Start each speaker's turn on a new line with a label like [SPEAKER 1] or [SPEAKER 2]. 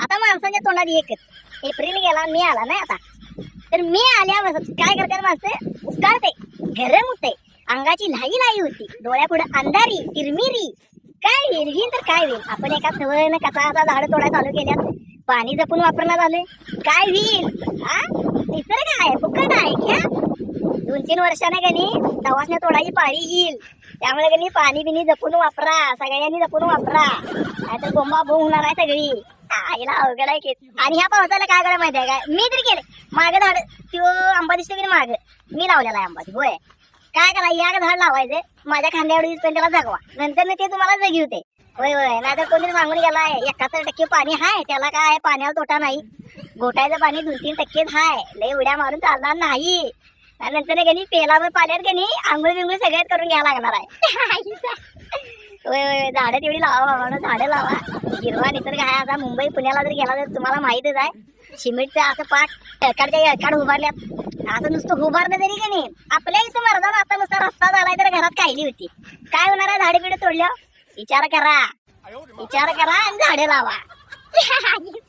[SPEAKER 1] आता माणसाच्या तोंडात एकच. एप्रिल गेला मी आला नाही आता. तर मी आल्यावर काय करतात माणसं? उकारते गरम होते. अंगाची लाई लाई होती. डोळ्यापुढे अंधारी तिरमिरी. काय होईल? तर काय होईल? आपण एका सवयीनं कचाचा झाड तोडा चालू केल्यात. पाणी जपून वापरणं झालंय. काय होईल? हा निसर्ग आहे फुकट आहे घ्या. दोन तीन वर्षाने गणी दवासण्या तोडायची पाळी येईल. त्यामुळे गणी पाणी बिनी जपून वापरा. सगळ्यांनी जपून वापरा. नाहीतर बोंबा बोंब होणार आहे सगळी. आईला अवघड आहे आणि ह्या पावसाला काय करायला माहिती आहे काय मी तरी केले माग झाड तो आंबा दिसतो की माग? मी लावलेला आहे आंबा होय. काय करा या झाड लावायचे माझ्या खांद्यावर पण त्याला जगवा. नंतर ते तुम्हाला जगी होते होय होय. नाहीतर कोणी सांगून गेलाय एकाहत्तर टक्के पाणी हाय. त्याला काय पाण्यावर तोटा नाही. गोटायचं पाणी दोन तीन टक्केच हाय. लय उड्या मारून चालणार नाही. नंतर गणी पेलावर पाण्यात गणी आंघोळ बिंगुळ सगळ्यात करून घ्यायला लागणार आहे. झाडं तेवढी लावा बाबा झाडं लावा. हिरवा निसर्ग आहे आता मुंबई पुण्याला जर गेला तर तुम्हाला माहितच आहे. सिमेंटचं असं पाक एकडच्या एकाड उभारल्यात. असं नुसतं उभारणं तरी की नाही? आपल्या इथं मर्दाना आता नुसता रस्ता झालाय तर घरात कायली होती. काय होणार आहे झाडे बिडे तोडल्या विचार करा. विचार करा आणि झाडे लावा.